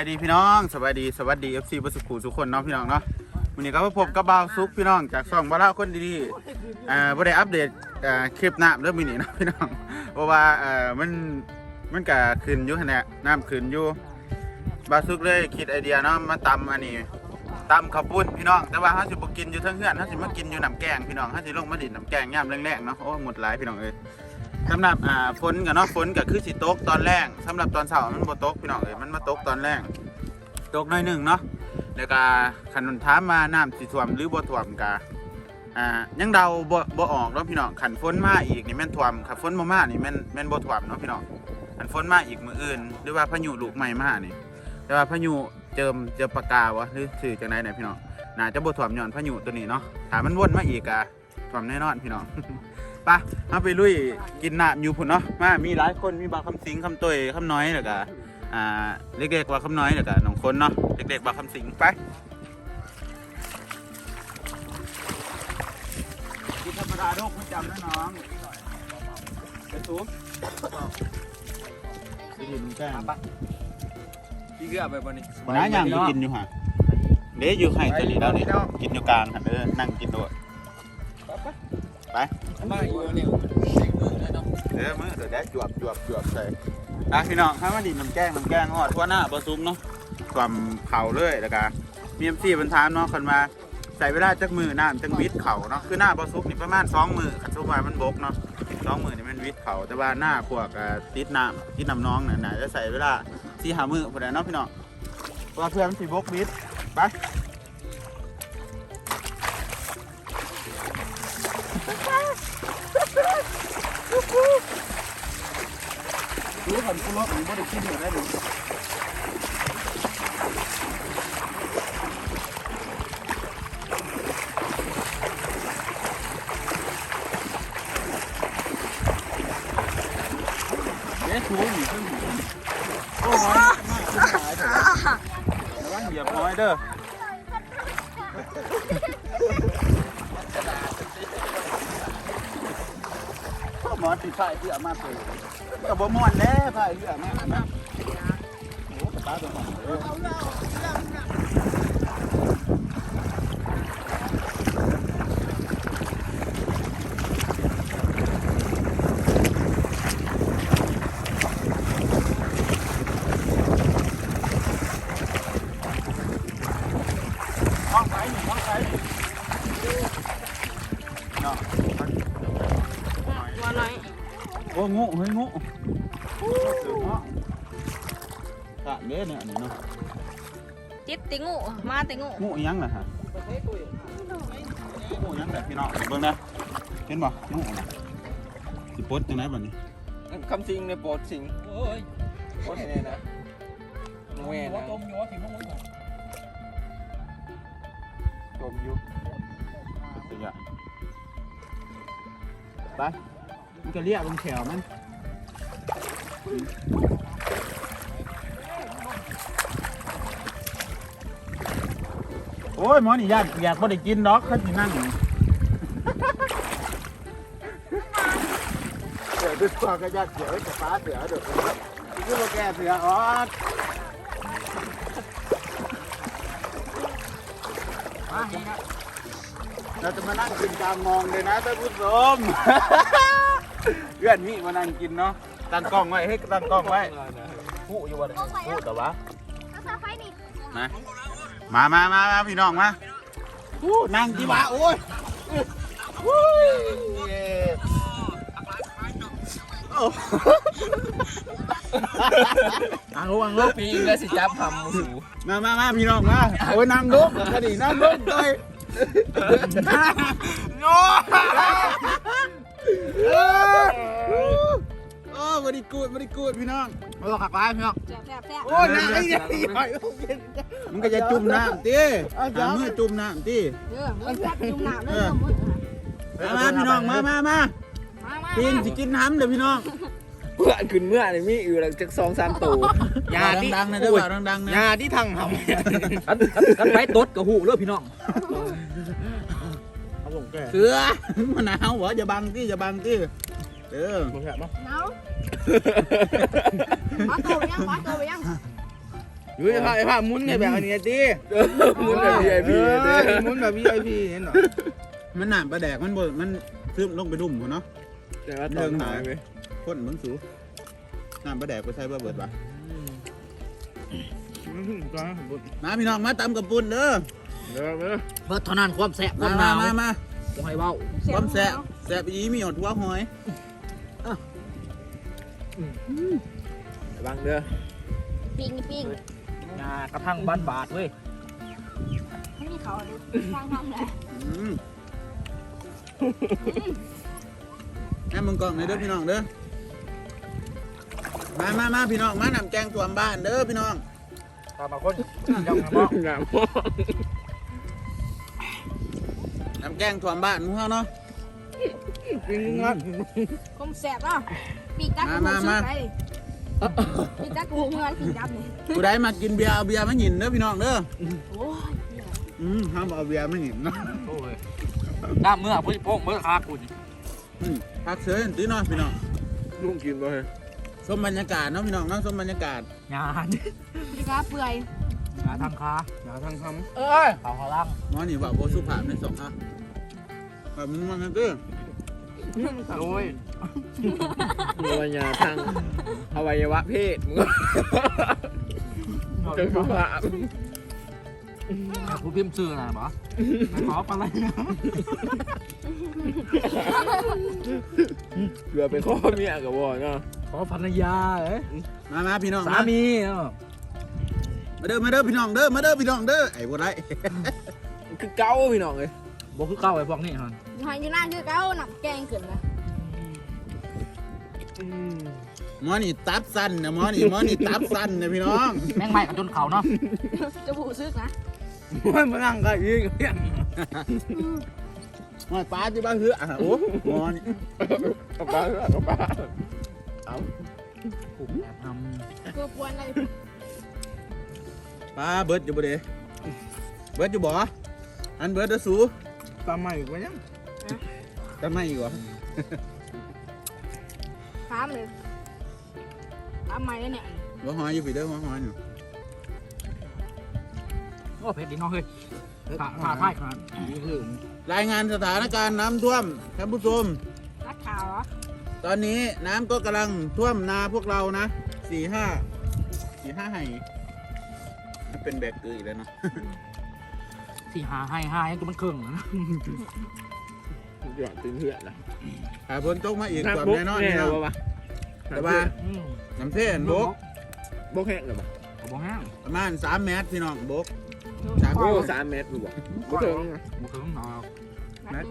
ายดีพี่น้องสบายดีสวัสดี FC บัสกูทุกคนเนาะพี่น้องเนาะวันนี้ก็มาพบกับบ่าวซุกพี่น้องจากช่องบ่าวเล่าคนดีๆอ่าบ่ได้อัปเดตเอ่าคลิปน้ำเริ่มมีนี่เนาะพี่น้องเพราะว่าเอ่อมันมันก็ขึ้นอยู่หั่นแหละน้ำขึ้นอยู่บาวซุกเลยคิดไอเดียเนาะมาตำอันนี้ตำข้าวปุ้นพี่น้องแต่ว่าเฮาสิบ่กินอยู่เทั้งเฮือนเฮาสิมากินอยู่น้ำแกงพี่น้องเฮาสิลงมาดินน้ำแกงยามแรงๆเนาะโอ้หมดหลายพี่น้องเอ้ย สำหรับอ่าฝนกับเนาะฝนก็คือสิตกตอนแรกสำหรับตอนเช้ามันบ่ตกพี่น้องเอ้ยมันมาตกตอนแรกตกหน้อยหนึ่งเนาะแล้วก็คันถามมาน้ำสิท่วมหรือบ่ท่วมก็อ่ายังเดาบ่บ่ออกเนาะพี่น้องคันฝนมาอีกนี่แม่นท่วมคันฝนบ่มานี่แม่นแม่นบ่ท่วมเนาะพี่น้องคันฝนมาอีกมื้ออื่น หรือว่าพายุลูกใหม่มานี่ แต่ว่าพายุเจิมเจอปากกาวะหรือสื่อจังไดเนี่ยพี่น้องน่าจะบ่ท่วมย้อนพายุตัวนี้เนาะถ้ามันวนมาอีกอะท่วมแน่นอนพี่น้อง ไปเอาไปลุยกินน้ำอยู่พุ่นเนาะมามีหลายคนมีบางคำสิงคำตุยคำน้อยแล้วก็อ่าเล็กๆว่าคำน้อยแล้วก็น้องคนเนาะเด็กๆบางคำสิงไปกินธรรมดาโรคไม่จำนะน้องไปสูงไปดินแกล้งพี่เกือบไปบ่นี่วันนั้นยังกินอยู่ฮะเด้อยู่ให้ตัวนี้แล้วนี่กินอยู่กลางหันเด้อนั่งกินโดด มาอยู่เนี่ยเด้อมือเดี๋ยวได้จวบจวบจวบใส่อะพี่น้องถ้ามาดินน้ำแกงน้ำแกงหอดทั่วหน้าบะซุ้มเนาะความเข่าเลยแล้วก็มีเอ็มซีบรรทามเนาะคนมาใส่เวลาจักมือน้ำจังวิทย์เข่าเนาะคือหน้าบะซุกนี่ประมาณสองมือขันซุกมามันบกเนาะสองมือนี่มันวิทย์เข่าแต่ว่าหน้าพวกติดน้ำติดน้ำน้องน่ะน่าจะใส่เวลาสี่หามือพอดีเนาะพี่น้องเพราะเพื่อนมันสีบกวิทย์ไป รู้ผลกุลบหรือบ่ได้กินอยู่ได้ดูเด็กหูหนีขึ้นหูโอ้ยมากขึ้นหายเถอะระวังเหยียบน้อยเด้อ หมอติดไฟเพื่อมาเปิดกับบ่ม่วนแน่พายเรือแม่แม่โอ้ตาตัวของเออห้องไหนนี่ห้องไหนนี่เนาะ ว่าน้อย โอ้งูเฮ้ยงูเสือเนาะกะเด้เนี่ยอันนี้เนาะจิตติงูมาติงูงูอิหยังน่ะฮะงูอิหยังแบบพี่น้องเบิ่งนะเห็นบ่งูน่ะสิปลดจังไดบัดนี้คำสิงในโปรดสิงโอ้ยโคตรเนี่ยนะแม่นะจมอยู่ว่าถึงมั้งจมอยู่สิอะไป มันก็เรียกลงแถวมันโอ้ยหมอนี่ญาติอยากบ่ได้กินดอกเขาสินั่งเสือดึกกว่าก็ยัดเสือไว้กับฟ้าเสือเด้อคือว่าแกเสืออ๋อเราจะมานั่งกินกลางมองเลยนะท่านผู้ชม เพื่อนนี่มานั่งกินเนาะตั้งกล้องไว้ให้ตั้งกล้องไว้ผู้อยู่วะผู้แต่ว่านะมามามามาพี่น้องมาผู้นั่งที่ว่าโอ้ยอุ้ยอังลูกอังลูกปีงก็สิจับทำมูสูมามามาพี่น้องมาโอ้ยนั่งลงคดีนั่งลงเลยโอ้ โอ้บริกูดบริกูดพี่น้องมาหลอกหักร้ายพี่น้องแซ่บแซ่บแซ่บโอ้ยน้ำไอ้ใหญ่ใหญ่มันก็จะจุ่มน้ำตีหามือจุ่มน้ำตีเออมันจัดจุ่มน้ำเลยมึงมามาพี่น้องมามามามามาปีนสิกินน้ำเดี๋ยวพี่น้องเพื่อนขึ้นเมื่อนี่มีอยู่หลังจากสองสามตัวยาดังๆนะเด้อบ่าวดังๆนะยาที่ทางทำกันกันกันไปตดกับหูเลือพี่น้อง เสือมะนาวเหรออย่าบังที่อย่าบังที่เออมึงเห็นปะเนามาโตไปยังมาโตไปยังอยู่ไอ้ผ้าไอ้ผ้ามุนไงแบบอันนี้ดิมุนแบบ VIP เอเด้อมุนแบบ VIP เห็นเหรอมันหนามปลาแดกมันบ่มันซึมลงไปดุ่มหัวเนาะแต่ว่าตอนหายไปพ่นมึงสูหนามปลาแดกไปใช้เบอร์เบิดวะมันถึงกลางบนมาพี่น้องมาตำกับปุ่นเด้อเด้อมาเบิดเท่านั้นความแสบคมาวามหาวมานมามา บ่ให้เว้าความแซ่บแซ่บอีมีหอดหัวหอยระวังเด้อปิ้งปิ้งงากระทั่งบ้านบาดเว้ยไม่มีเขาเลยสร้างทำเลยอืมแม่มึงกล่องเลยเด้อพี่น้องเด้อมามามาพี่น้องมานำแกงตัวมบ้านเด้อพี่น้องตามมาคนยังมองงามพ่อนำ แกงตัวมบ้านมึงเฮาเนาะปิ้งงัดคมแสบเนาะปีกจักกูหูซื้อไปปีกจักกูหูเงินปีกจับนี่ผู้ใดมากินเบียร์เอาเบียร์มาหยินเด้อพี่น้องเด้อโอ้ยอืมห้ามเอาเบียร์มาหยินเนาะโอ้ยด้ามเมื่อพุ่งโป้งเมื่อคาคุณอืมพักเสือเห็นตีเนาะพี่น้องลุงกินบ่เฮ้ยชมบรรยากาศเนาะพี่น้องเนาะชมบรรยากาศงานปีกาเปื่อยงานทางคาอย่าทางทเอ้ยเขาเขาลังหมอนี่ว่าโบสุภาพในสองอะ แบบมึงมันกันเด้อโอ้ยมีวิญญาณทางอวัยวะเพศมึงจะคือว่าผู้พิมพ์ชื่ออะไรบ่ขอปลาไหลเกือบเป็นข้อเมียกับวอเนาะขอภรรยาเอ้ยมามาพี่น้องสามีเนาะมาเด้อมาเด้อพี่น้องเด้อมาเด้อพี่น้องเด้อไอ้บ่ได้คือเก้าพี่น้องเลย บ่คือเก่าไอ้พวกนี้ฮะหอยอยู่นั่นคือเขาหนักแกงขึ้นนะหมอนี่ตับสั้นนะหมอนี่หมอนี่ตับสั้นนะพี่น้องแมงใหม่กับจนเขาเนาะจะผูซึกนะำมันมานั่งกันอีกเนี่ยหมอปลาที่บ้านเหืออะโอ้หมอนี่กับป้ากับป้าผมแอบทเกือบวนเลยปลาเบิดอยู่บ่เด้เบิดอยู่บ่อันเบิดเด้อสู ตามมาอีกวะยังทำไมอีกวะถามเลยถามใหม่แล้วเนี่ยบ่หอยอยู่พี่เด้อบ่หอยอยู่ำโอ้เผ็ดดีเนาะเฮ้ยขาขาไพ่ขานี่คือรายงานสถานการณ์น้ำท่วมท่านผู้ชมนักข่าวเหรอตอนนี้น้ำก็กำลังท่วมนาพวกเรานะสี่ห้าสี่ห้าไห่มันเป็นแบกเกอร์อีกแล้วเนาะ ที่หาให้ให้ก็มันเครื่องนะหยอดตีนเพื่อนนะหาฝนตกมาอีกก่อนบุ๊กแน่นอนแน่พี่น้องวะแต่ว่าอืมน้ำเส้นบกบุ๊กแห้งหรือเปล่าบ่ห้างประมาณสามเมตรพี่น้องบกสามโอ้สามเมตรหรือเปล่าบุ๊กถึงบ่เครื่องหนอกนัก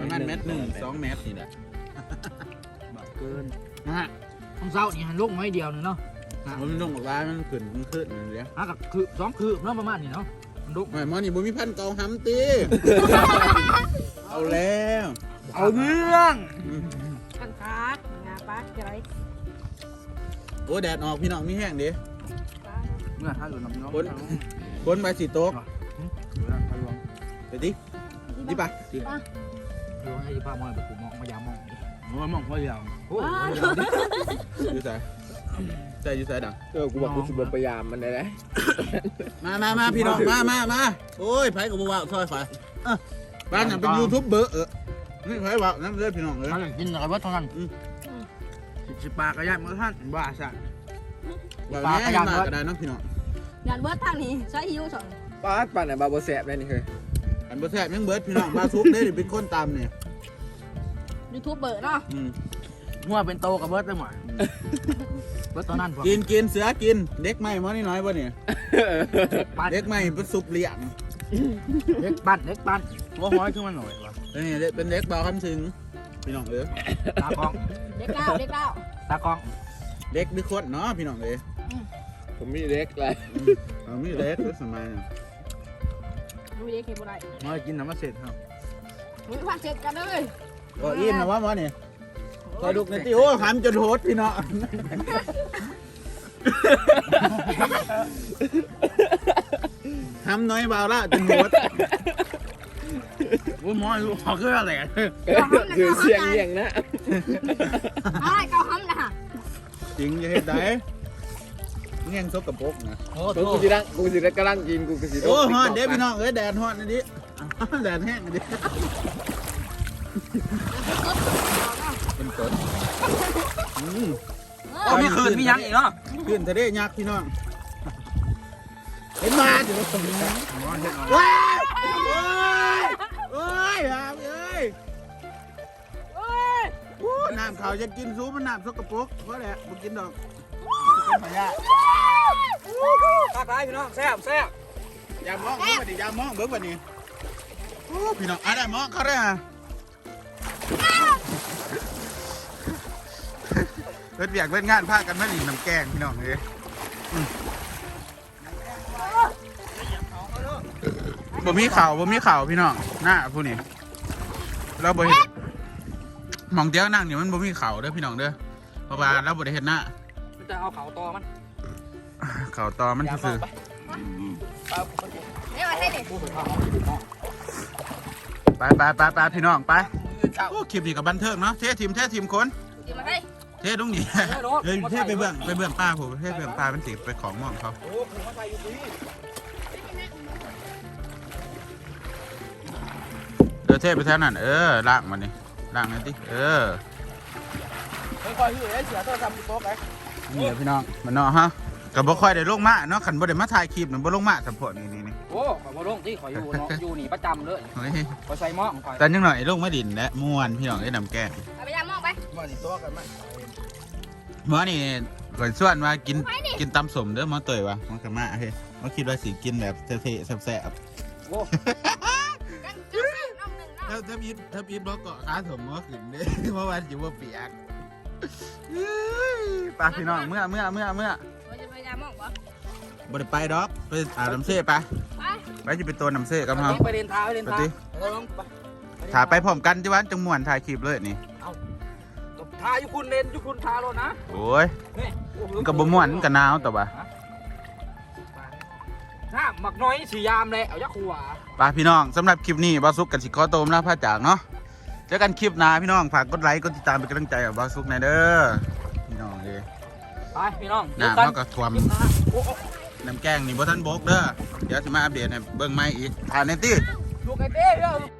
ประมาณเมตรหนึ่งสองเมตรนี่แหละแบบเกินนะฮะต้องเศร้านี่หันลูกน้อยเดียวนึงเนาะมันต้องบอกว่ามันขึ้นมันขึ้นนั่นเดียวอะก็คือสองคือเนาะประมาณนี้เนาะ มันลูกไม่หมอนี่บ่มีพันเกาหำตีเอาแล้วเอาเรื่องอืมกันคางาปลาอะไรโอ้แดดออกพี่น้องมีแห้งดิเมื่อถ้าหลุดน้ำน้องฝนฝนใบสีโต๊กไปดิดิปะลวงให้ยี่ป้ามองแบบกูมองมายามมองมันมองพ่อยาวโอ้อยู่ใส่ ใจอยู่ใส่ดังเออกูบอกกูจะพยายามมันได้ไหมมามามาพี่น้อง มามามาโอ้ยไผกับบัวซอยฝายอะบ้านน่ะเป็นยูทูบเบอร์เออนี่ไผว่าน้ำเลือดพี่น้องเลยถ้าอยากกินอะไรวะเท่านั้นสิปากระยานมาท่านบ้าสัตว์ว่าปลาแม่ขยันมาเบิดก็ได้เน้องพี่น้องงานเบิร์ดทางนี้ใช้หิวสองป้าดปั่นอะบาโบแสบได้นี่เคยอันบ่แซ่บยังเบิดพี่น้องมาซุกได้ดิเป็นคนตามเนี่ยยูทูบเบอร์เนาะ อืมหัวเป็นโตกับเบิร์ดได้หมดเบิร์ดตอนนั้นพวกกินกินเสือกิน เด็กใหม่มานี่น้อยบ่เนี่ยปั้นเด็กใหม่เป็นซุปเลี้ยงเล็กปั้นเล็กปั้นว่าห้อยขึ้นมาหน่อยวะนี่เด็กเป็นเด็กบ่าวคำถึงพี่น้องเอ้ยตากล้องเด็กเก้าเด็กเก้าตากล้อง เด็กเป็นคนเนาะพี่น้องเอ้ยผมมีเล็กเลยอืมเอามีเด็กเป็นสมัยนั้นดูเด็กเห็นบ่ได้มากินน้ำมาเสร็จครับมึงพักเสร็จกันเลยก็อินนะว่าหมอนี่ค อยดูในที่โอ้หันจนโหดพี่น้องทำน้อยเบาละจนโหดว่าหมอรู้เขาคืออะไรคือเสียงเยี่ยงนะอะไรเกาห้ำนะจริงอย่าเฮ็ดได้เงี้ยงซกกระปรกนะโอ้โหกูสิรังกูสิกำลังกินกูก็สิโอ้ฮอนเด้พี่น้องเอ้ยแดดฮอนอันนี้แดดแห้งอันนี้ เป็นต้นอืมโอ้มีคืนมียังอีกเนาะขึ้นทะเลยักษ์พี่น้องเห็นมาถึงตรงนี้ว้ายโอ้ยหามเอ้ยโอ้ยน้ำเขาวจะกินซูมันน้ำสกปรกเพราะแหละบ่กินดอกเป็นพยาธิตาตายพี่น้องแซ่บแซ่บอย่ามองเบิ่งบัดนี้อย่ามองเบิ่งบัดนี้โอ้พี่น้องอะไรมองเขาได้ฮะ เพิ่นเบียกเพิ่นงานพากันมาหลินน้ำแกงพี่น้องเอ้ยอืมบ่มีข่าวบ่มีข่าวพี่น้องหน้าผู้นี้เราบ่เห็นหมองเดียวนั่งนี่มันบ่มีข่าวเด้อพี่น้องเด้อเพราะว่าเราบ่ได้เห็นหน้ามันจะเอาเขาตอมันข่าวตอมันซื่อเดี๋ยวมาให้ดิๆไปไปไปไปพี่น้องไปโอ้คลิปนี้กับบันเทิงเนาะเททีมเททีมคน เดี๋ยวมาให้เทตรงนี้เฮ้ยเทไปเบื้องไปเบื้องป้าผมเทไปเบื้องป้าเป็นสิไปของหม่องเขาเออเทไปแท่นั้นเออล่างมันนี่ล่างนั่นดิเออไม่ค่อยหิวเลยเสียโทรศัพท์โต๊ะไปนี่แหละพี่น้องมันเนาะฮะก็บ่ค่อยได้ลงมาเนาะขันบ่ได้มาถ่ายคลิปนั่นบ่ลงมาสัมพอนี่นี่นี่โอ้ขอยบ่ลงที่ขอยอยู่เนาะอยู่นี่ประจำเลยเฮ้ยขอยใส่หม้อขอยแต่ยังหน่อยลงมาดินและม่วนพี่น้องได้นำแกงเอาไปยามองไป มาสิตัวกันไหมหมอนี่ก่อนส่วนว่ากินกินตำสมเด้อหมอเตยว่ะมันก็มาเฮ้ยมาคิดว่าสิกินแบบเท่ๆแซ่บๆโอ้กันจุดน้องหนึ่งเนาะถ้าถ้าพีทถ้าพีทบอกเกาะขาผมก็ขึ้นเด้เพราะว่าอยู่ว่าเปียกเฮ้ยไปพี่น้องเมื่อเมื่อเมื่อเมื่อเราจะไปยามองปะบ่ได้ไปดอกไปอาบน้ำเซ่ไปไปไปจะไปตัวน้ำเซ่กับไปเฮาไปเรียนท้าไปเรียนไปท้าติไปลงไปถ่ายไปพร้อมกันที่วันจังม่วนถ่ายคลิปเลยนี่ ท้าอยู่คุณเรียนอยู่คุณท้าโลนะโอ้ยนี่มันก็บ่ม่วนมันก็หนาวแต่ว่าถ้าหมักน้อยสียามเลยเอายักษ์หัวไปพี่น้องสำหรับคลิปนี้บาซุกกันสิขอโตมลาพระจากเนาะเจอกันคลิปหน้าพี่น้องฝากกดไลค์กดติดตามเป็นกำลังใจกับบาซุกหน่อยเด้อพี่น้องเด้ไปพี่น้องน้ำเขาก็ท่วมโอ้โหน้ำแกงนี่บ่ทันบกเด้อเดี๋ยวสิมาอัปเดตให้เบิ่งใหม่อีกถ่ายในตี้ลูกไอ้เต้เด้อ